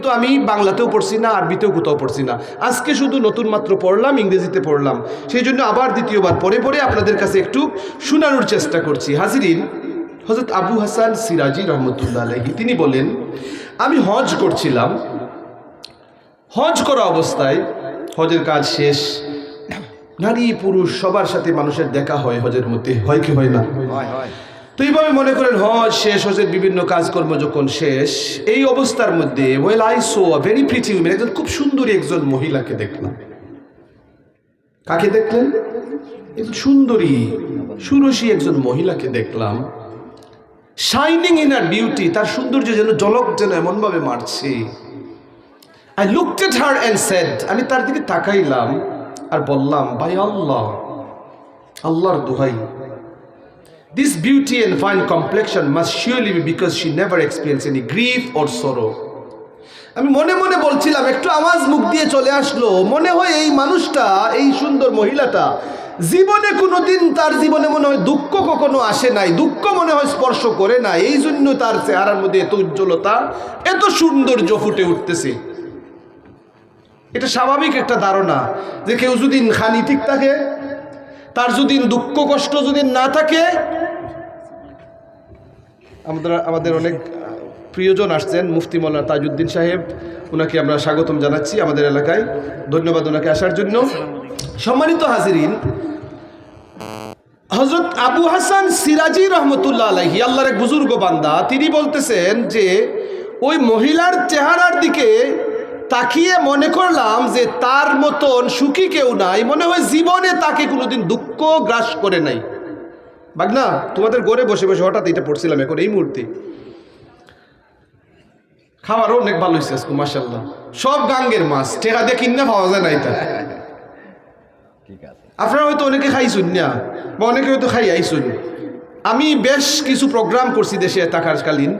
কিন্তু আমি বাংলাতেও পড়ছি না, আরবিতেও কোথাও পড়ছি না। আজকে শুধু নতুন মাত্র পড়লাম, ইংরেজিতে পড়লাম। সেই জন্য আবার দ্বিতীয়বার পরে পরে আপনাদের কাছে একটু শোনানোর চেষ্টা করছি। হাজিরিন হজরত আবু হাসান সিরাজি রহমতুল্লাহ আলহী তিনি বলেন, আমি হজ করছিলাম। হজ করা অবস্থায় হজের কাজ শেষ। নারী পুরুষ সবার সাথে মানুষের দেখা হয় হজের মধ্যে, হয় কি হয় না? তো এইভাবে মনে করেন, হজ শেষ, হজের বিভিন্ন কাজকর্ম যখন শেষ, এই অবস্থার মধ্যে well I saw very pretty women একজন খুব সুন্দরী একজন মহিলাকে দেখলাম। কাকে দেখলেন? একজন সুন্দরী, সুরসী একজন মহিলাকে দেখলাম। শাইনিং ইন আর বিউটি তার সৌন্দর্য যেন, জলক যেন এমনভাবে মারছে। I looked at her and said আমি তার দিকে তাকাইলাম আর বললাম, ভাই আল্লাহ, আল্লাহর দোহাই This beauty and fine complexion must surely be because she never experienced any grief or sorrow. আমি মনে মনে বলছিলাম, একটু আওয়াজ মুখ দিয়ে চলে আসলো। মনে হয় এই মানুষটা, এই সুন্দর মহিলাটা, জীবনে কোনোদিন তার জীবনে মনে হয় দুঃখ কখনো আসে নাই, দুঃখ মনে হয় স্পর্শ করে না এই জন্য তার চেহারার মধ্যে এত উজ্জ্বলতা, এত সৌন্দর্য ফুটে উঠতেছে। এটা স্বাভাবিক একটা ধারণা যে কেউ যদি খানি ঠিক থাকে, তার যদি দুঃখ কষ্ট যদি না থাকে আমাদের আমাদের অনেক প্রিয়জন আসছেন, মুফতি মৌলানা তাজউদ্দিন সাহেব ওনাকে আমরা স্বাগতম জানাচ্ছি আমাদের এলাকায়। ধন্যবাদ ওনাকে আসার জন্য। সম্মানিত হাজিরিন হজরত আবু হাসান সিরাজি রহমতুল্লাহ আলাইহি, আল্লাহর এক বুজুর্গ বান্দা, তিনি বলতেছেন যে, ওই মহিলার চেহারার দিকে তাকিয়ে মনে করলাম যে তার মতন সুখী কেউ নাই, মনে হয় জীবনে তাকে কোনোদিন দুঃখ গ্রাস করে নাই। বাগনা তোমাদের ঘরে বসে বসে হঠাৎ এটা পড়ছিলাম এখন এই মুহূর্তে। খাওয়ারও অনেক ভালো হয়েছে আজকে মাসাল্লাহ সব গাঙ্গের মাছ টেকা দিয়ে কিনে পাওয়া যায় না এটা। আপনারা হয়তো অনেকে খাইছুন না বা অনেকে হয়তো খাই আইসুন আমি বেশ কিছু প্রোগ্রাম করছি দেশে থাকাকালীন।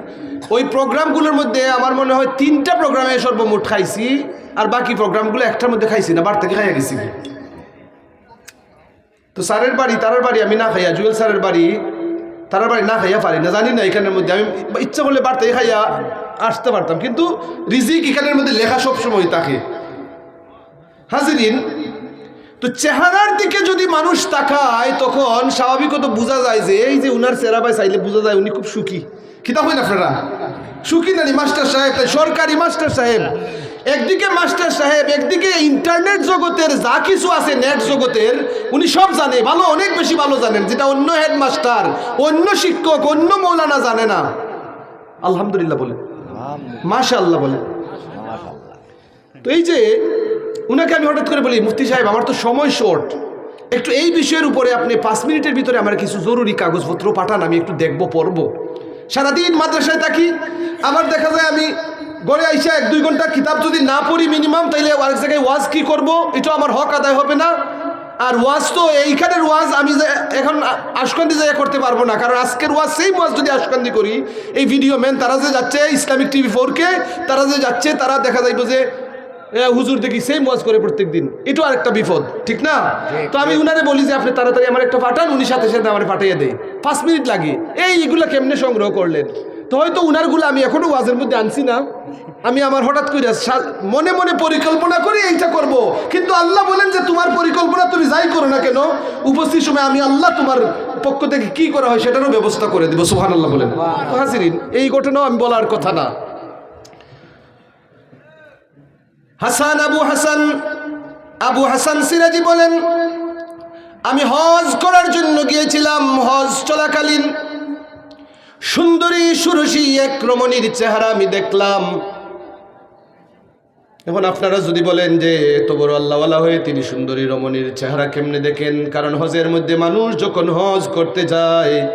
ওই প্রোগ্রামগুলোর মধ্যে আমার মনে হয় তিনটা প্রোগ্রামে সর্বমোট খাইছি আর বাকি প্রোগ্রামগুলো একটার মধ্যে খাইছি না বার থেকে খাইয়া গেছি। তো স্যারের বাড়ি, তারার বাড়ি আমি না খাইয়া, জুয়েল স্যারের বাড়ি, তারার বাড়ি না খাইয়া পারি না, জানি না এখানের মধ্যে। আমি ইচ্ছা করলে থেকে খাইয়া আসতে পারতাম, কিন্তু রিজিক এখানের মধ্যে লেখা সবসময় থাকে। হাজিরিন, তো চেহারার দিকে যদি মানুষ তাকায়, তখন স্বাভাবিকত বোঝা যায় যে এই যে উনার চেহারা ভাই চাইলে বোঝা যায় উনি খুব সুখী। কিতাব হয় না আপনারা? সুখী নানি, মাস্টার সাহেব, তাই সরকারি মাস্টার সাহেব। একদিকে মাস্টার সাহেব, একদিকে ইন্টারনেট জগতের যা কিছু আছে নেট জগতের, উনি সব জানে, ভালো, অনেক বেশি ভালো জানেন, যেটা অন্য হেডমাস্টার অন্য শিক্ষক, অন্য মৌলানা জানে না। আলহামদুলিল্লাহ বলে। মাশা আল্লাহ বলে। তো এই যে, উনাকে আমি হঠাৎ করে বলি, মুফতি সাহেব, আমার তো সময় শর্ট একটু এই বিষয়ের উপরে আপনি পাঁচ মিনিটের ভিতরে আমার কিছু জরুরি কাগজপত্র পাঠান, আমি একটু দেখব, পড়ব। সারাদিন মাদ্রাসায় থাকি আবার দেখা যায় আমি গড়ে আইসা এক দুই ঘণ্টা কিতাব যদি না পড়ি মিনিমাম তাইলে আরেক জায়গায় ওয়াজ কি করব? এটা আমার হক আদায় হবে না। আর ওয়াজ তো এইখানের ওয়াজ আমি যে এখন আশকান্দি জায়গা করতে পারব না। কারণ আজকের ওয়াজ সেই ওয়াজ যদি আশকান্দি করি এই ভিডিও ম্যান তারা যে যাচ্ছে ইসলামিক টিভি ফোরকে তারা যে যাচ্ছে তারা দেখা যাইব যে হুজুর দেখি সেম ওয়াজ করে প্রত্যেক দিন এটাও আরেকটা বিপদ ঠিক না? তো আমি উনারে বলি যে আপনি তাড়াতাড়ি আমার একটা পাঠান উনি সাথে সাথে আমার পাঠিয়ে দেয় পাঁচ মিনিট লাগে। এই এগুলা কেমনে সংগ্রহ করলেন? তো হয়তো উনারগুলো আমি এখনও ওয়াজের মধ্যে আনছি না। আমি আমার হঠাৎ করে মনে মনে পরিকল্পনা করে এইটা করব। কিন্তু আল্লাহ বলেন যে তোমার পরিকল্পনা তুমি যাই করো না কেন, উপস্থিত সময় আমি আল্লাহ তোমার পক্ষ থেকে কি করা হয় সেটারও ব্যবস্থা করে দিব। সুহান আল্লাহ বলেন হাসিরিন এই ঘটনাও আমি বলার কথা না। হাসান আবু হাসান আবু হাসান সিরাজি বলেন, আমি হজ করার জন্য গিয়েছিলাম, হজ চলাকালীন সুন্দরী সুরসী এক রমণীর চেহারা আমি দেখলাম। এখন আপনারা যদি বলেন যে এত বড় আল্লাহওয়ালা হয়ে তিনি সুন্দরী রমণীর চেহারা কেমনে দেখেন? কারণ হজের মধ্যে মানুষ যখন হজ করতে যায়,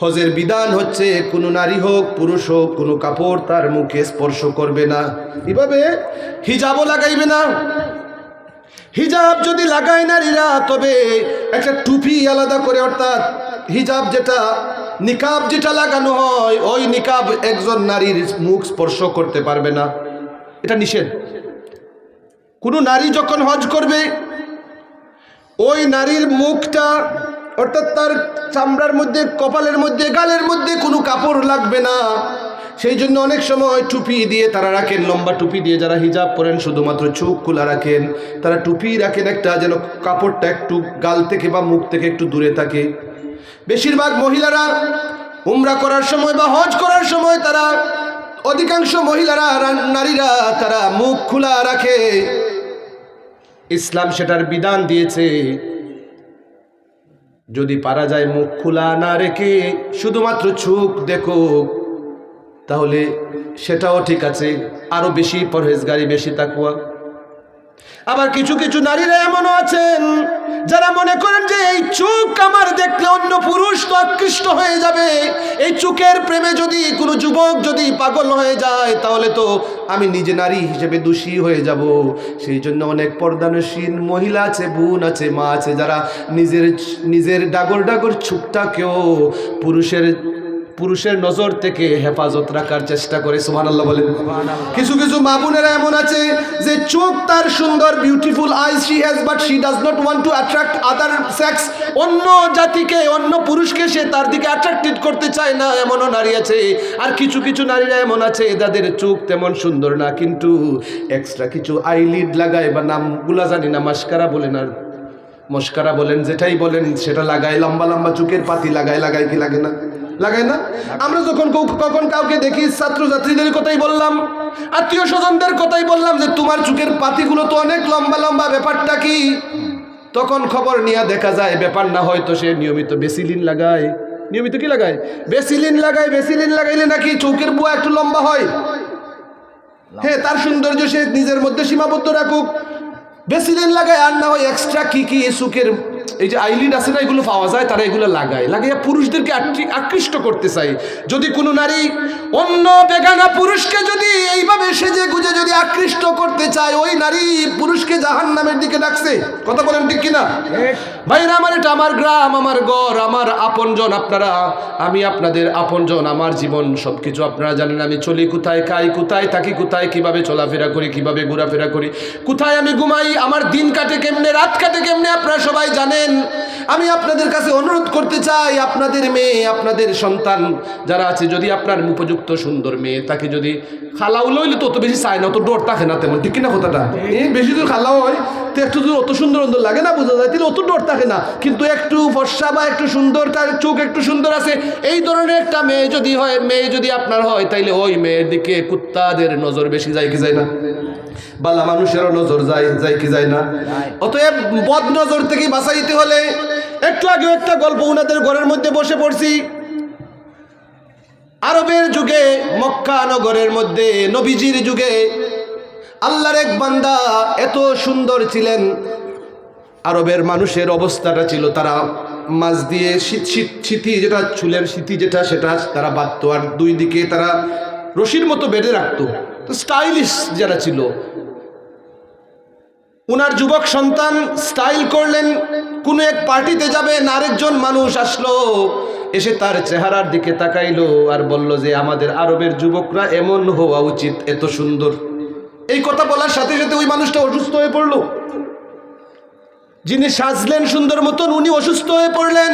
হজের বিধান হচ্ছে কোনো নারী হোক, পুরুষ হোক, কোনো কাপড় তার মুখে স্পর্শ করবে না। এভাবে হিজাবও লাগাইবে না। হিজাব যদি লাগায় নারীরা, তবে একটা টুপি আলাদা করে, অর্থাৎ হিজাব যেটা নিকাব যেটা লাগানো হয়, ওই নিকাব একজন নারীর মুখ স্পর্শ করতে পারবে না। এটা নিষেধ। কোনো নারী যখন হজ করবে, ওই নারীর মুখটা, অর্থাৎ তার চামড়ার মধ্যে, কপালের মধ্যে, গালের মধ্যে কোনো কাপড় লাগবে না। সেই জন্য অনেক সময় টুপি দিয়ে তারা রাখেন, লম্বা টুপি দিয়ে যারা হিজাব পরেন, শুধুমাত্র চোখ খোলা রাখেন। তারা টুপি রাখেন একটা যেন কাপড়টা একটু গাল থেকে বা মুখ থেকে একটু দূরে থাকে। বেশিরভাগ মহিলারা উমরা করার সময় বা হজ করার সময় তারা অধিকাংশ মহিলারা নারীরা তারা মুখ খোলা রাখে। ইসলাম সেটার বিধান দিয়েছে। যদি পারা যায় মুখ খোলা না রেখে শুধুমাত্র চোখ দেখো, তাহলে সেটাও ঠিক আছে। আরও বেশি পরহেজগারি, বেশি তাকুয়া আবার কিছু কিছু নারীরা এমনও আছেন যারা মনে করেন যে এই চোখ আমার দেখলে অন্য পুরুষ তো আকৃষ্ট হয়ে যাবে, এই চোখের প্রেমে যদি কোনো যুবক যদি পাগল হয়ে যায়, তাহলে তো আমি নিজে নারী হিসেবে দোষী হয়ে যাব। সেই জন্য অনেক পর্দানসীন মহিলা আছে, বোন আছে, মা আছে, যারা নিজের নিজের ডাগর ডাগর ছুকটাকেও পুরুষের পুরুষের নজর থেকে হেফাজত রাখার চেষ্টা করে সুমান আল্লাহ বলেন কিছু কিছু মা বোনেরা এমন আছে যে চোখ তার সুন্দর beautiful eyes she has but she does not want to attract other sex অন্য জাতিকে অন্য পুরুষকে সে তার দিকে অ্যাট্রাক্টেড করতে চায় না এমনও নারী আছে। আর কিছু কিছু নারীরা এমন আছে যাদের চোখ তেমন সুন্দর না কিন্তু এক্সট্রা কিছু আইলিড লাগায় বা নামগুলা জানি না মাস্কারা বলেন আর মস্কারা বলেন যেটাই বলেন সেটা লাগায় লম্বা লম্বা চুকের পাতি লাগায় লাগায় কি লাগে না? লাগায় না? আমরা যখন কখন কাউকে দেখি, ছাত্রছাত্রীদের কথাই বললাম আত্মীয় স্বজনদের কথাই বললাম যে, তোমার চুকের পাতিগুলো তো অনেক লম্বা লম্বা, ব্যাপারটা কি? তখন খবর নিয়ে দেখা যায়, ব্যাপার না হয়তো সে নিয়মিত বেসিলিন লাগায়। নিয়মিত কি লাগায়? বেসিলিন লাগায়, বেসিলিন লাগাইলে নাকি চৌকের বুয়া একটু লম্বা হয়? হ্যাঁ তার সৌন্দর্য সে নিজের মধ্যে সীমাবদ্ধ রাখুক। বেশি দিন লাগায় আর না হয় এক্সট্রা কি কি সুখের এই যে আইলিড আছে না এগুলো পাওয়া যায় তারা এগুলো লাগায়। লাগাইয়া পুরুষদেরকে আকৃ- আকৃষ্ট করতে চাই যদি কোনো নারী অন্য বেগানা পুরুষকে যদি এইভাবে সেজে গুজে যদি আকৃষ্ট করতে চায় ওই নারী পুরুষকে জাহান নামের দিকে ডাকছে। কথা বলেন ঠিক কিনা? ভাইরা আমার এটা আমার গ্রাম আমার ঘর আমার আপনজন আপনারা আমি আপনাদের আপনজন আমার জীবন সব কিছু আপনারা জানেন আমি চলি কোথায় খাই কোথায় থাকি কোথায় কীভাবে চলাফেরা করি কীভাবে ঘোরাফেরা করি কোথায় আমি ঘুমাই আমার দিন কাটে কেমনে রাত কাটে কেমনে আপনারা সবাই জানেন। আমি আপনাদের কাছে অনুরোধ করতে চাই, আপনাদের মেয়ে, আপনাদের সন্তান যারা আছে, যদি আপনার উপযুক্ত সুন্দর মেয়ে, তাকে যদি খালাও লইলে তো অত বেশি চায় না, অত ডোর থাকে না তেমন, ঠিক কিনা কথাটা? বেশি দূর খালাও হয়। তো একটু অত সুন্দর সুন্দর লাগে না, বোঝা যায়। তাহলে অত ডর থাকে না। কিন্তু একটু ফর্সা বা একটু সুন্দর, তার চোখ একটু সুন্দর আছে, এই ধরনের একটা মেয়ে যদি হয়, মেয়ে যদি আপনার হয়, তাইলে ওই মেয়ের দিকে কুত্তাদের নজর বেশি যায় কি যায় না? বালা মানুষেরও নজর যায় যায় কি যায় না? অতএব বদ নজর থেকে বাঁচাইতে হলে একটু আগে একটা গল্প উনাদের ঘরের মধ্যে বসে পড়ছি। আরবের যুগে মক্কা নগরের মধ্যে নবীজির যুগে আল্লাহর এক বান্দা এত সুন্দর ছিলেন। আরবের মানুষের অবস্থাটা ছিল তারা মাছ দিয়ে শীত শীত যেটা চুলের শীতি যেটা সেটা তারা বাঁধতো আর দুই দিকে তারা রশির মতো বেঁধে রাখতো। তো স্টাইলিশ যারা ছিল, উনার যুবক সন্তান স্টাইল করলেন, কোনো এক পার্টিতে যাবেন আরেকজন মানুষ আসলো, এসে তার চেহারার দিকে তাকাইলো আর বলল যে, আমাদের আরবের যুবকরা এমন হওয়া উচিত, এত সুন্দর। এই কথা বলার সাথে সাথে ওই মানুষটা অসুস্থ হয়ে পড়ল। যিনি সাজলেন সুন্দর মতন, উনি অসুস্থ হয়ে পড়লেন।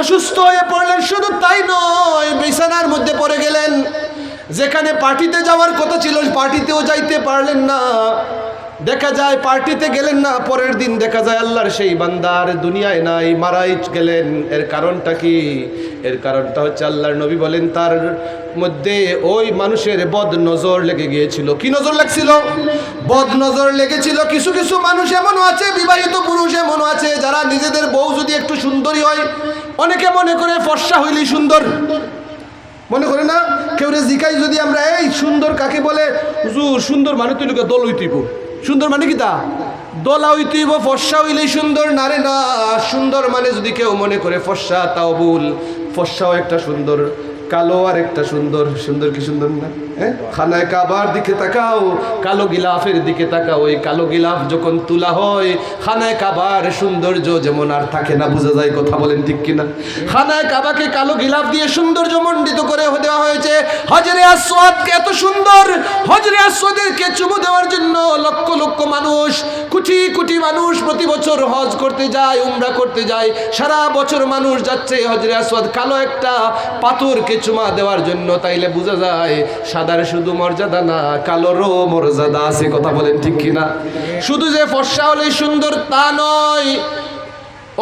অসুস্থ হয়ে পড়লেন শুধু তাই নয়, বিছানার মধ্যে পড়ে গেলেন। যেখানে পার্টিতে যাওয়ার কথা ছিল, পার্টিতেও যাইতে পারলেন না। দেখা যায় পার্টিতে গেলেন না, পরের দিন দেখা যায় আল্লাহর সেই বান্দার দুনিয়ায় নাই, মারাই গেলেন। এর কারণটা কি? এর কারণটা হচ্ছে আল্লাহর নবী বলেন, তার মধ্যে ওই মানুষের বদ নজর লেগে গিয়েছিল। কি নজর লাগছিল? বদ নজর লেগেছিল। কিছু কিছু মানুষ এমনও আছে, বিবাহিত পুরুষ এমনও আছে, যারা নিজেদের বউ যদি একটু সুন্দরী হয়, অনেকে মনে করে ফর্সা হইলেই সুন্দর। মনে করে না? কেউ রে জিকাই যদি আমরা এই সুন্দর কাকে বলে? হুজুর, সুন্দর মানে তুই লোকে দল হইতেইব। সুন্দর মানে কি তা? দলা হইতেইব, ফর্সা হইলেই সুন্দর নারে না, সুন্দর মানে যদি কেউ মনে করে, ফর্সা তাও ভুল ফর্সাও একটা সুন্দর। কালো আর একটা সুন্দর সুন্দর কি সুন্দর না? হ্যাঁ? খানায় কাবার দিকে তাকাও, কালো গিলাফের দিকে তাকাও ওই কালো গিলাফ যখন তুলা হয়, খানায় কাবার সৌন্দর্য যেমন আর থাকে না, বোঝা যায় কথা বলেন ঠিক কিনা? খানায় কাবাকে কালো গিলাফ দিয়ে সৌন্দর্য মণ্ডিত করে দেওয়া হয়েছে। হজরে আসওয়াদকে এত সুন্দর? হজরে আসওয়াদেরকে চুমু দেওয়ার জন্য লক্ষ লক্ষ মানুষ কোটি কোটি মানুষ প্রতি বছর হজ করতে যায়, উমরা করতে যায়। সারা বছর মানুষ যাচ্ছে হজরে আসওয়াদ। কালো একটা পাথরকে চুমা দেওয়ার জন্য তাইলে বোঝা যায়, সাদার শুধু মর্যাদা না, কালোরও মর্যাদা আছে, কথা বলেন ঠিক কিনা? শুধু যে ফর্সা হলেই সুন্দর তা নয়।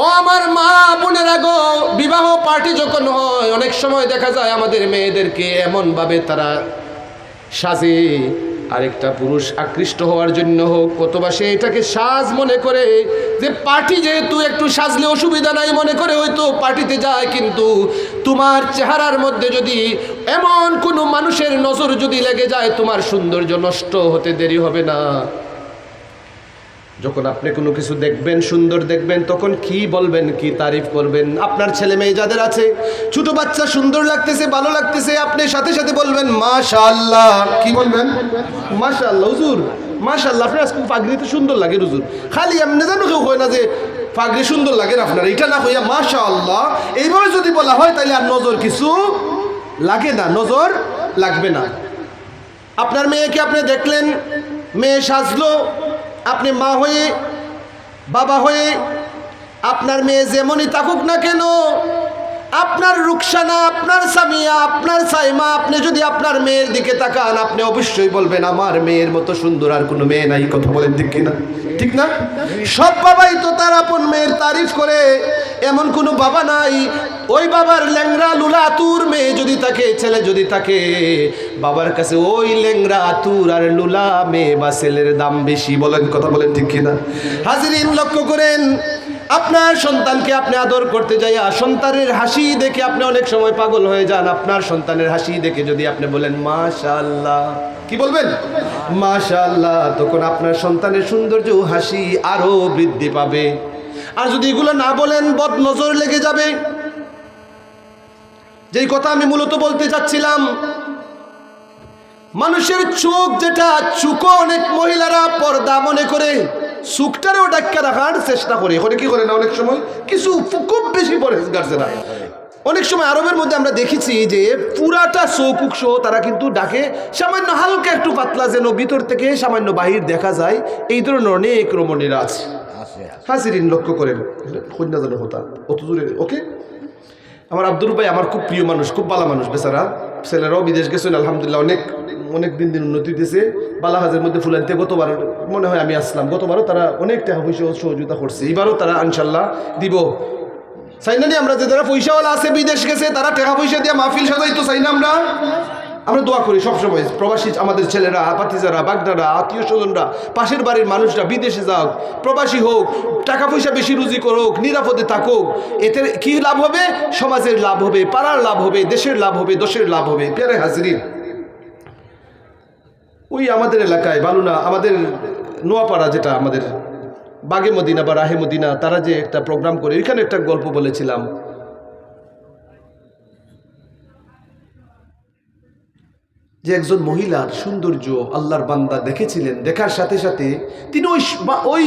ও আমার মা বোনের গো, বিবাহ পার্টি যখন হয়, অনেক সময় দেখা যায় আমাদের মেয়েদেরকে এমন ভাবে তারা সাজে। আরেকটা পুরুষ আকৃষ্ট হওয়ার জন্য হোক, অথবা সে এটাকে সাজ মনে করে যে পার্টি যেহেতু একটু সাজলে অসুবিধা নাই মনে করে, হয়তো পার্টিতে যায়, কিন্তু তোমার চেহারার মধ্যে যদি এমন কোনো মানুষের নজর যদি লেগে যায়, তোমার সৌন্দর্য নষ্ট হতে দেরি হবে না। যখন আপনি কোনো কিছু দেখবেন, সুন্দর দেখবেন, তখন কি বলবেন, কি তারিফ করবেন? আপনার ছেলে মেয়ে যাদের আছে, ছোট বাচ্চা সুন্দর লাগতেছে, ভালো লাগতেছে, আপনি সাথে সাথে বলবেন, মাশাআল্লাহ। কি বলবেন? মাশাআল্লাহ, হুজুর, মাশাআল্লাহ, আপনার আজকে পাগড়িতে সুন্দর লাগে, হুজুর। খালি এমনি জানো কেউ হয় না যে পাগড়ি সুন্দর লাগে আপনার। এটা না হইয়া মাশাআল্লাহ। এইভাবে যদি বলা হয় তাহলে আর নজর কিছু লাগে না, নজর লাগবে না। আপনার মেয়েকে আপনি দেখলেন, মেয়ে সাজলো আপনি মা হয়ে, বাবা হয়ে, আপনার মেয়ে যেমনই থাকুক না কেন, আপনার রুকসানা, আপনার সামিয়া, আপনার সাইমা, আপনি যদি আপনার মেয়ের দিকে তাকান, আপনি অবশ্যই বলবেন, আমার মেয়ের মতো সুন্দর আর কোনো মেয়ে নাই। কথা বলেন ঠিক কিনা? ঠিক না? সব বাবাই তো তার আপন মেয়ের তারিফ করে, এমন কোনো বাবা নাই ওই বাবার ল্যাংরা লুলা আতুর মেয়ে যদি থাকে, ছেলে যদি থাকে, বাবার কাছে ওই ল্যাংরা আতুর আর লুলা মেয়ে বা ছেলের দাম বেশি। বলেন কথা বলেন ঠিক কিনা? হাজিরিন, লক্ষ্য করেন, আপনার সন্তানকে আপনি আদর করতে যাইয়া সন্তানের হাসি দেখে আপনি অনেক সময় পাগল হয়ে যান। আপনার সন্তানের হাসি দেখে যদি আপনি বলেন মাশাল্লাহ কি বলবেন? মাশাল্লাহ তখন আপনার সন্তানের সৌন্দর্য হাসি আরও বৃদ্ধি পাবে। আর যদি এগুলো না বলেন বদ নজর লেগে যাবে। যেই কথা আমি মূলত বলতে চাচ্ছিলাম মানুষের চোখ যেটা চুকো অনেক মহিলারা পর্দা মনে করে চুকটারেও ডাক্কা রাখার চেষ্টা করে। এখানে কি করে না অনেক সময়? কিছু খুব বেশি পরে গার্জে না অনেক সময় আরবের মধ্যে আমরা দেখেছি যে পুরাটা চৌকুক সহ তারা কিন্তু ডাকে সামান্য হালকা একটু পাতলা যেন ভিতর থেকে সামান্য বাহির দেখা যায়। এই ধরনের অনেক রমণীরা আছে। হাজিরিন লক্ষ্য করেন কন্যা যেন হতা। অত দূরে ওকে? আমার আব্দুল ভাই আমার খুব প্রিয় মানুষ, খুব ভালো মানুষ বেচারা। ছেলেরাও বিদেশ গেছেন আলহামদুলিল্লাহ অনেক অনেক দিন দিন উন্নতি দিয়েছে বালাহাজের মধ্যে ফুলানিতে গতবার মনে হয় আমি আসলাম। গতবারও তারা অনেক টাকা পয়সা সহযোগিতা করছে। এবারও তারা আনশাল্লাহ দিব। চাই না নি আমরা যে যারা পয়সাওয়ালা আছে, বিদেশ গেছে, তারা টাকা পয়সা দিয়ে মাহফিল সাজাইতো চাই না আমরা। আমরা দোয়া করি সবসময়। প্রবাসী আমাদের ছেলেরা পাতিজারা বাগদারা আত্মীয় স্বজনরা পাশের বাড়ির মানুষরা, বিদেশে যাক প্রবাসী হোক টাকা পয়সা বেশি রুজি করুক, নিরাপদে থাকুক, এতে কি লাভ হবে? সমাজের লাভ হবে, পাড়ার লাভ হবে, দেশের লাভ হবে দশের লাভ হবে। পেয়ারে হাজরিন। ওই আমাদের এলাকায়, বালুনা, আমাদের নোয়াপাড়া যেটা আমাদের, বাগে মদিনা বা রাহে মদিনা, তারা যে একটা প্রোগ্রাম করে, এখানে একটা গল্প বলেছিলাম। যে একজন মহিলার সৌন্দর্য আল্লাহর বান্দা দেখেছিলেন, দেখার সাথে সাথে তিনি ওই ওই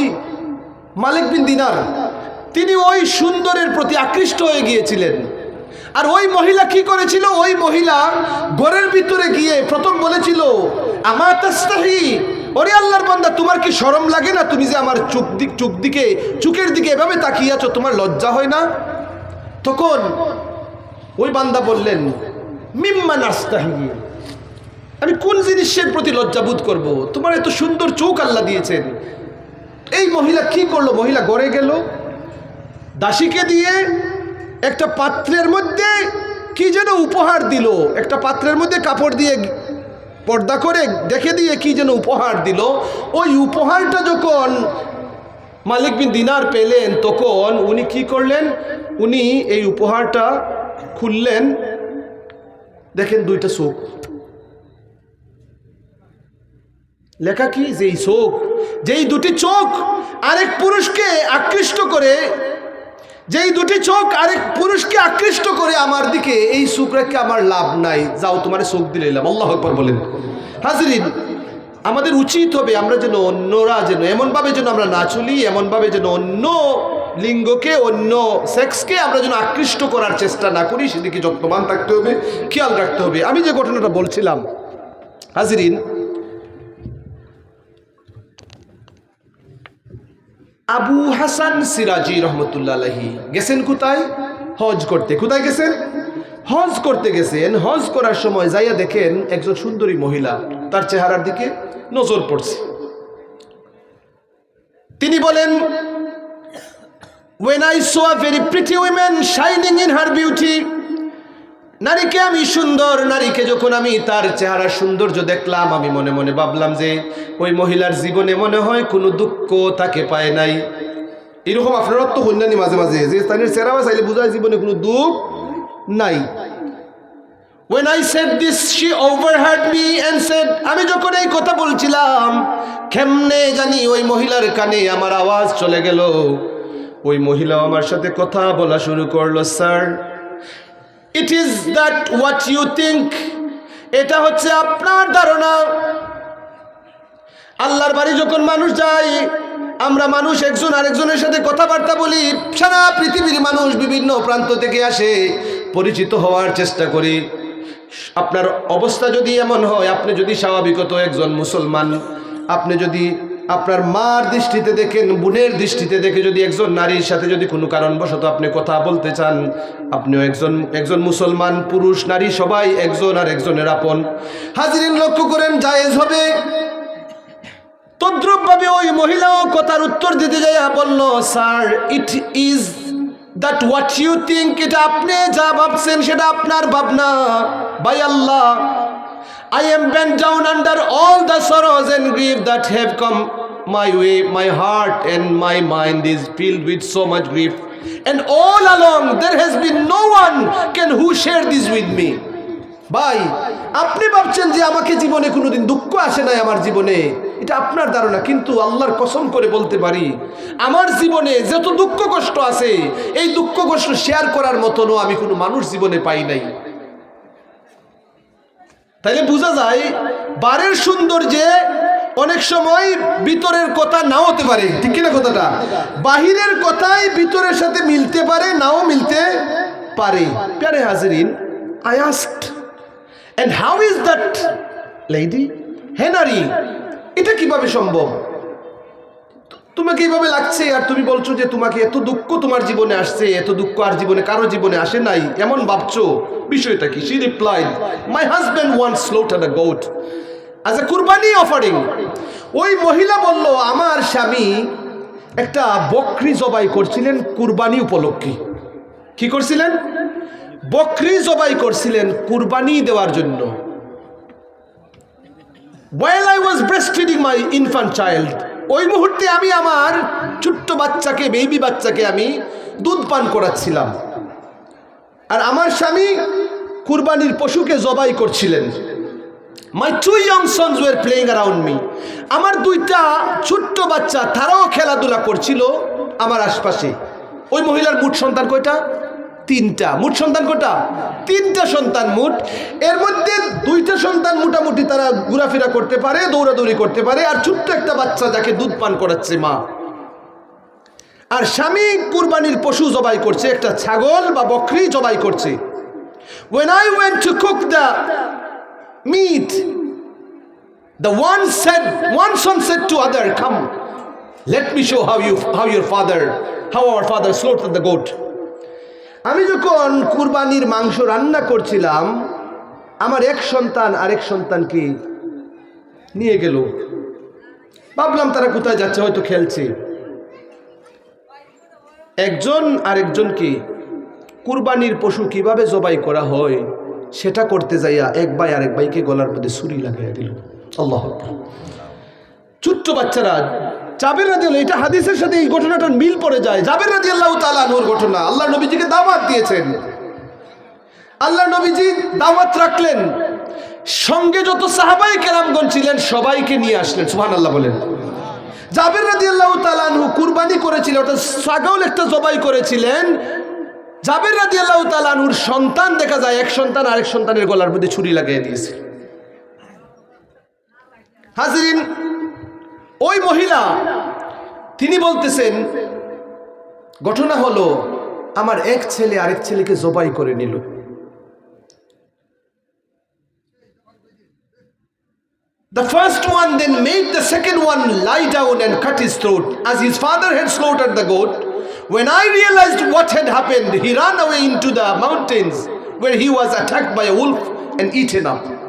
মালিক বিন দিনার, তিনি ওই সুন্দরের প্রতি আকৃষ্ট হয়ে গিয়েছিলেন। আর ওই মহিলা কি করেছিল? ওই মহিলা ঘরের ভিতরে গিয়ে প্রথম বলেছিল আমার তাস্তাহি? ওরে আল্লাহর বান্দা, তোমার কি শরম লাগে না? তুমি যে আমার চোখ দিক চোখ দিকে, চোখের দিকে এভাবে তাকিয়ে আছো, তোমার লজ্জা হয় না? তখন ওই বান্দা বললেন, মিম্মা নাস্তাহি? আমি কোন জিনিসের প্রতি লজ্জাবোধ করব? তোমার এত সুন্দর চোখ আল্লাহ দিয়েছেন। এই মহিলা কি করল? মহিলা গড়ে গেল, দাসীকে দিয়ে একটা পাত্রের মধ্যে কি যেন উপহার দিল। একটা পাত্রের মধ্যে কাপড় দিয়ে পর্দা করে দেখে দিয়ে কি যেন উপহার দিল। ওই উপহারটা যখন মালিক বিন দিনার পেলেন, তখন উনি কি করলেন? উনি এই উপহারটা খুললেন। দেখেন দুইটা চোখ। লেখা কি? যেই চোখ। যেই দুটি চোখ আরেক পুরুষকে আকৃষ্ট করে, যেই দুটি চোখ আরেক পুরুষকে আকৃষ্ট করে আমার দিকে, এই চোখ রেখে আমার লাভ নাই। যাও, তোমার চোখ দিলে এলাম। আল্লাহ একবার বলেন। হাজরিন, আমাদের উচিত হবে আমরা যেন অন্যরা যেন এমনভাবে যেন আমরা না চলি, এমনভাবে যেন অন্য লিঙ্গকে, অন্য সেক্সকে আমরা যেন আকৃষ্ট করার চেষ্টা না করি, সেদিকে যত্নবান থাকতে হবে, খেয়াল রাখতে হবে। আমি যে ঘটনাটা বলছিলাম, হাজরিন আবু হাসান সিরাজি রহমতুল্লাহি গেছেন কোথায়? হজ করতে। কোথায় গেছেন? হজ করতে গেছেন। হজ করার সময় যাইয়া দেখেন একজন সুন্দরী মহিলা, তার চেহারার দিকে নজর পড়ছে। তিনি বলেন, when I saw a very pretty woman shining in her beauty নারীকে আমি সুন্দর নারীকে যখন আমি তার চেহারা সৌন্দর্য দেখলাম আমি মনে মনে ভাবলাম যে ওই মহিলার জীবনে মনে হয় কোনো দুঃখ তাকে পায় নাই। এরকম আপনার তো হন্যানি মাঝে মাঝে। যে তাদের চেহারা চাইলে বোঝায় জীবনে কোনো দুঃখ নাই। When I said this, she overheard me and said, আমি যখন এই কথা বলছিলাম কেমনে জানি ওই মহিলার কানে আমার আওয়াজ চলে গেল। ওই মহিলা আমার সাথে কথা বলা শুরু করল sir it is that what you think এটা হচ্ছে আপনার ধারণা। আল্লাহর বাড়ি যখন মানুষ যায়, আমরা মানুষ একজন আরেকজনের সাথে কথাবার্তা বলি, সারা পৃথিবীর মানুষ বিভিন্ন প্রান্ত থেকে আসে, পরিচিত হওয়ার চেষ্টা করি। আপনার অবস্থা যদি এমন হয়, আপনি যদি স্বাভাবিকত একজন মুসলমান, আপনি যদি আপনার মার দৃষ্টিতে দেখেন, বোনের দৃষ্টিতে দেখে যদি একজন নারীর সাথে যদি কোনো কারণবশত আপনি কথা বলতে চান, আপনিও একজন একজন মুসলমান, পুরুষ, নারী, সবাই একজন আর একজনের আপন। হাজিরিন লক্ষ্য করেন, জায়েজ হবে। তদ্রুপভাবে ওই মহিলাও কথার উত্তর দিতে যাইয়া বলল, sir it is that what you think এটা আপনি যা ভাবছেন, সেটা আপনার ভাবনা। By Allah I am bent down under all the sorrows and grief that have come my way. My heart and my mind is filled with so much grief. And all along there has been no one can who share this with me. ভাই আপনি ভাবছেন যে আমাকে জীবনে কোনোদিন দুঃখ আসে নাই আমার জীবনে এটা আপনার ধারণা কিন্তু আল্লাহর কসম করে বলতে পারি আমার জীবনে যত দুঃখ কষ্ট আছে এই দুঃখ কষ্ট শেয়ার করার মতনও আমি কোনো মানুষ জীবনে পাই নাই তাইলে বোঝা যায়, বারের সৌন্দর্যে অনেক সময় ভিতরের কথা নাও হতে পারে। ঠিক কিনা কথাটা? বাহিরের কথাই ভিতরের সাথে মিলতে পারে, নাও মিলতে পারে। প্যারে হাজরিন I asked and how is that lady হেনারি এটা কীভাবে সম্ভব? তোমাকে এইভাবে লাগছে? আর তুমি বলছো যে তোমাকে এত দুঃখ তোমার জীবনে আসছে, এত দুঃখ আর জীবনে কারও জীবনে আসে নাই। এমন ভাবছ? বিষয়টা কি? She replied my husband one slaughter a goat as a কুরবানি অফারিং ওই মহিলা বলল, আমার স্বামী একটা বকরি জবাই করছিলেন কুরবানি উপলক্ষে। কি করছিলেন? বকরি জবাই করছিলেন কুরবানি দেওয়ার জন্য। While I was breastfeeding my infant child ওই মুহূর্তে আমি আমার ছোট্ট বাচ্চাকে বেবি বাচ্চাকে আমি দুধ পান করাচ্ছিলাম। আর আমার স্বামী কুরবানির পশুকে জবাই করছিলেন। My two young sons were playing around me আমার দুইটা ছোট্ট বাচ্চা তারাও খেলাধুলা করছিল আমার আশপাশে। ওই মহিলার মুঠ সন্তান কয়টা? তিনটা মুঠ সন্তান কয়টা তিনটা সন্তান মুঠ এর মধ্যে দুইটা সন্তান মোটামুটি তারা ঘোরাফেরা করতে পারে, দৌড়াদৌড়ি করতে পারে, আর ছোট্ট একটা বাচ্চা যাকে দুধ পান করাচ্ছে মা। আর স্বামী কুরবানির পশু জবাই করছে, একটা ছাগল বা বকরি জবাই করছে। When I went to cook the meat, the one said, one son said to other, come, let me show how you, how your father, how our father slaughtered the goat. আমি যখন কুরবানির মাংস রান্না করছিলাম, আমার এক সন্তান আরেক সন্তানকে নিয়ে গেল। ভাবলাম তারা কোথায় যাচ্ছে, হয়তো খেলছে। একজন আরেকজনকে কুরবানির পশু কীভাবে জবাই করা হয়, সেটা করতে যাইয়া এক ভাই আরেক ভাইকে গলার মধ্যে ছুরি লাগাইয়া দিল। আল্লাহ। ছোট্ট বাচ্চারা জাবের রাজি এটা হাদিসের সাথে এই ঘটনাটার মিল পড়ে যায়। জাবের রাজি আল্লাহ তালানোর ঘটনা। আল্লাহ নবীজিকে দাওয়াত দিয়েছেন। আল্লাহ নবীজি দাওয়াত রাখলেন। সঙ্গে যত সাহাবাই কেরামগণ ছিলেন, সবাইকে নিয়ে আসলেন। সুহান আল্লাহ বলেন। জাবের রাজি আল্লাহ তালানহু কুরবানি করেছিলেন অর্থাৎ ছাগল একটা জবাই করেছিলেন। জাবের রাজি আল্লাহ তালানহুর সন্তান দেখা যায়, এক সন্তান আরেক সন্তানের গলার মধ্যে ছুরি লাগিয়ে দিয়েছে। হাজিরিন ওই মহিলা তিনি বলতেছেন ঘটনা হলো আমার এক ছেলে আরেক ছেলেকে জবাই করে নিল The first one then made the second one lie down and cut his throat, as his father had slaughtered the goat. When I realized what had happened, he ran away into the mountains where he was attacked by a wolf and eaten up.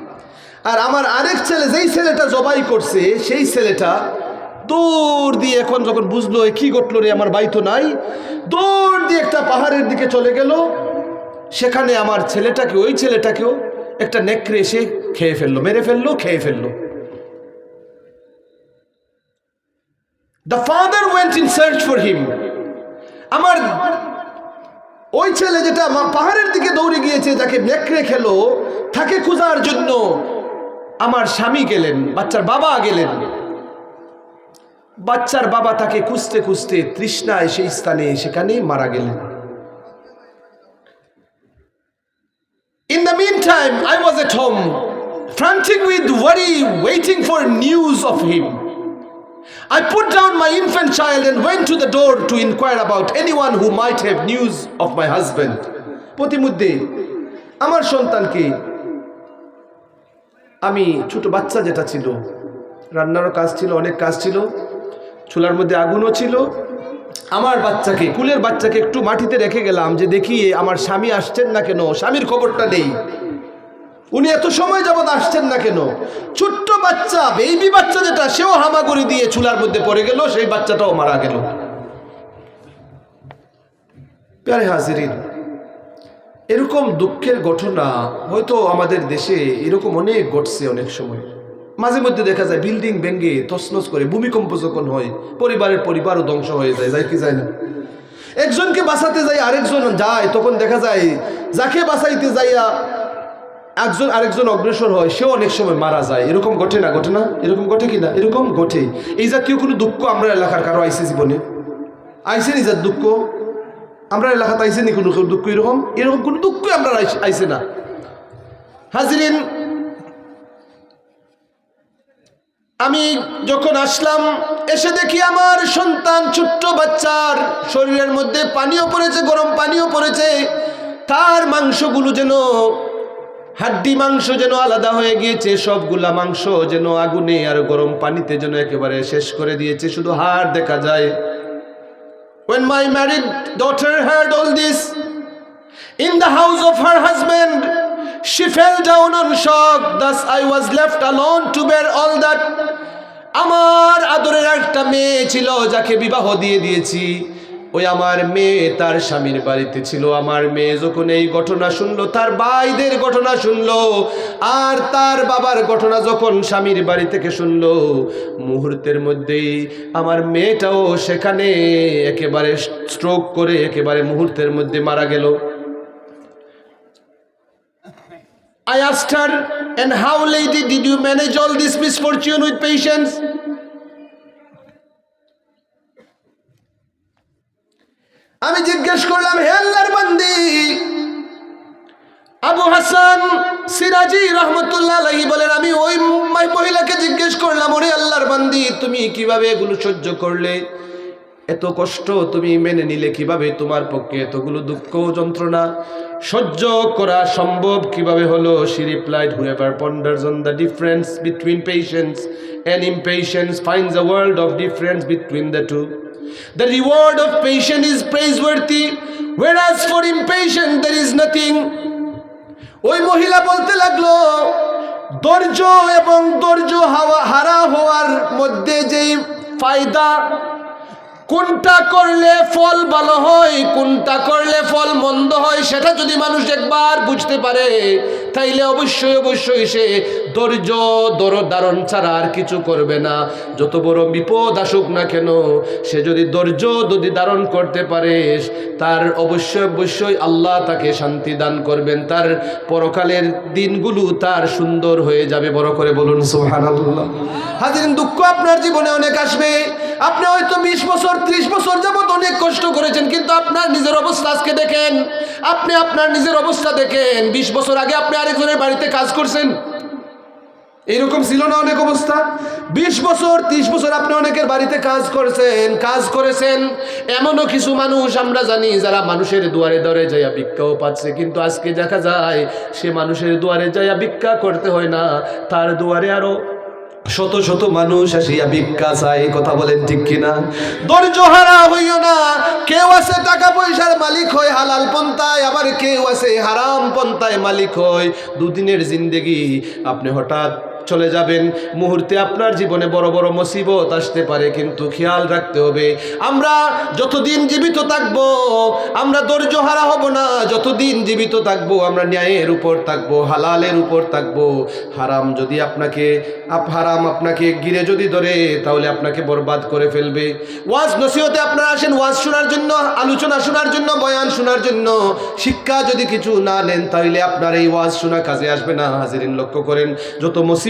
আর আমার আরেক ছেলে, যেই ছেলেটা জবাই করছে, সেই ছেলেটা দৌড় দিয়ে এখন যখন বুঝলো কি ঘটলো রে, আমার বাই তো নাই, দৌড় দিয়ে একটা পাহাড়ের দিকে চলে গেল। সেখানে আমার ছেলেটাকে, ওই ছেলেটাকেও একটা নেকড়ে এসে খেয়ে ফেলল, মেরে ফেলল, খেয়ে ফেলল। The father went in search for him আমার ওই ছেলে যেটা পাহাড়ের দিকে দৌড়ে গিয়েছে, যাকে নেকড়ে খেলো, তাকে খোঁজার জন্য আমার স্বামী গেলেন বাচ্চার বাবা গেলেন বাচ্চার বাবা তাকে খুঁজতে খুঁজতে তৃষ্ণায় সেই স্থানে সেখানে মারা গেলেন In the meantime, I was at home, frantic with worry, waiting for news of him. I put down my infant child and went to the door to inquire about anyone who might have news of my husband. প্রতিমধ্যে আমার সন্তানকে আমি ছোট বাচ্চা যেটা ছিল রান্নারও কাজ ছিল, অনেক কাজ ছিল, চুলার মধ্যে আগুনও ছিল। আমার বাচ্চাকে, কুলের বাচ্চাকে একটু মাটিতে রেখে গেলাম যে দেখি আমার স্বামী আসছেন না কেন, স্বামীর খবরটা নেই। উনি এত সময় যাবৎ আসছেন না কেন? ছোট্ট বাচ্চা বেবি বাচ্চা যেটা, সেও হামাগুড়ি দিয়ে চুলার মধ্যে পড়ে গেল, সেই বাচ্চাটাও মারা গেল। প্যারে হাজিরিন এরকম দুঃখের ঘটনা হয়তো আমাদের দেশে এরকম অনেক ঘটছে অনেক সময়। মাঝে মধ্যে দেখা যায় বিল্ডিং ভেঙ্গে তছনছ করে ভূমিকম্প যখন হয়, পরিবারের পরিবারও ধ্বংস হয়ে যায় যায় কি যায় না। একজনকে বাঁচাতে যাই আরেকজন যায়, তখন দেখা যায় যাকে বাঁচাইতে যাইয়া একজন আরেকজন অগ্রসর হয়, সেও অনেক সময় মারা যায়। এরকম ঘটে না ঘটে না? এরকম ঘটে কি না? এরকম ঘটে। এই জাতীয় কোনো দুঃখ আমরা এলাকার কারও আইসে জীবনে? আইসে নি যার দুঃখ? আমরা এলাকাতে আইসে নি কোনো দুঃখ, এরকম এরকম কোনো দুঃখ আমরা আইস- না। হাজিরিন, আমি যখন আসলাম, এসে দেখি আমার সন্তান, ছোট্ট বাচ্চার শরীরের মধ্যে পানিও পড়েছে, গরম পানিও পড়েছে। তার মাংসগুলো যেন, হাড্ডি মাংস যেন আলাদা হয়ে গিয়েছে, সবগুলা মাংস যেন আগুনে আর গরম পানিতে যেন একেবারে শেষ করে দিয়েছে। শুধু হাড় দেখা যায়। When my married daughter heard all this in the house of her husband, she fell down on shock. Thus, I was left alone to bear all that. আমার আদরের একটা মেয়ে ছিল যাকে বিবাহ দিয়ে দিয়েছি ওই আমার মেয়ে তার স্বামীর বাড়িতে ছিল আমার মেয়ে যখন এই ঘটনা শুনলো তার ভাইদের ঘটনা শুনলো আর তার বাবার ঘটনা যখন স্বামীর বাড়ি থেকে শুনলো মুহূর্তের মধ্যেই আমার মেয়েটাও সেখানে একেবারে স্ট্রোক করে একেবারে মুহূর্তের মধ্যে মারা গেল I asked her, and how, lady, did you manage all this misfortune with? আমি জিজ্ঞেস করলাম, হে আল্লাহর বান্দি, আবু হাসান সিরাজি রহমতুল্লাহ আলাইহি বলেন, আমি ওই মহিলাকে জিজ্ঞেস করলাম, ওরে আল্লাহর বান্দি, তুমি কীভাবে এগুলো সহ্য করলে? এত কষ্ট তুমি মেনে নিলে কীভাবে? তোমার পক্ষে এতগুলো দুঃখ যন্ত্রণা সহ্য করা সম্ভব কীভাবে হলো? She replied, whoever ponders on the difference between patience and impatience finds a world of difference between the two. The reward of patience is praiseworthy, whereas for impatience there is nothing. ওই মহিলা বলতে লাগল, ধৈর্য এবং ধৈর্য হারা হওয়ার মধ্যে যেই ফায়দা, কোনটা করলে ফল ভালো হয়, কোনটা করলে ফল মন্দ হয়, সেটা যদি মানুষ একবার বুঝতে পারে, তাইলে অবশ্যই অবশ্যই সে ধৈর্য দর ধারণ ছাড়া আর কিছু করবে না। যত বড় বিপদ আসুক না কেন, সে যদি ধৈর্য যদি ধারণ করতে পারে, তার অবশ্যই অবশ্যই আল্লাহ তাকে শান্তি দান করবেন। তার পরকালের দিনগুলো তার সুন্দর হয়ে যাবে। বড় করে বলুন, সুবহানাল্লাহ। হাজিরিন, দুঃখ আপনার জীবনে অনেক আসবে। আপনি হয়তো বিশ বছর, ত্রিশ বছর যাবত অনেক কষ্ট করেছেন, কিন্তু আপনার নিজের অবস্থা আজকে দেখেন। আপনি আপনার নিজের অবস্থা দেখেন। বিশ বছর আগে আপনি আরেকজনের বাড়িতে কাজ করছেন। এইরকম ছিল না অনেক অবস্থা। বিশ বছর, ত্রিশ বছর আপনি অনেকের বাড়িতে কাজ করেছেন কাজ করেছেন। এমনও কিছু মানুষ আমরা জানি যারা মানুষের দুয়ারে দরে যাইয়া ভিক্ষাও পাচ্ছে, কিন্তু আজকে দেখা যায় সে মানুষের দুয়ারে যাইয়া ভিক্ষা করতে হয় না। তার দুয়ারে আরও শত শত মানুষ আসিয়া ভিক্ষা চাই কথা বলেন ঠিক কিনা? ধৈর্য হারা হইও না। কেউ আছে টাকা পয়সার মালিক হয়, হালাল পন্থায়। আবার কেউ আছে হারাম পন্থায় মালিক হয়। দুদিনের জিন্দেগি আপনি হঠাৎ চলে যাবেন। মুহূর্তে আপনার জীবনে বড় বড় মুসিবত আসতে পারে, কিন্তু খেয়াল রাখতে হবে, আমরা যতদিন জীবিত থাকব, আমরা ধৈর্য হারা হব না। যতদিন জীবিত থাকব, আমরা ন্যায়ের উপর থাকব, হালালের উপর থাকব। হারাম যদি আপনাকে, আপ, হারাম আপনাকে গিরে যদি ধরে, তাহলে আপনাকে বরবাদ করে ফেলবে। ওয়াজ নসিহতে আপনারা আসেন, ওয়াজ শোনার জন্য, আলোচনা শোনার জন্য, বয়ান শোনার জন্য। শিক্ষা যদি কিছু না নেন, তাহলে আপনার এই ওয়াজ শোনা কাজে আসবে না। হাজিরিন, লক্ষ্য করেন, যত মুসিবত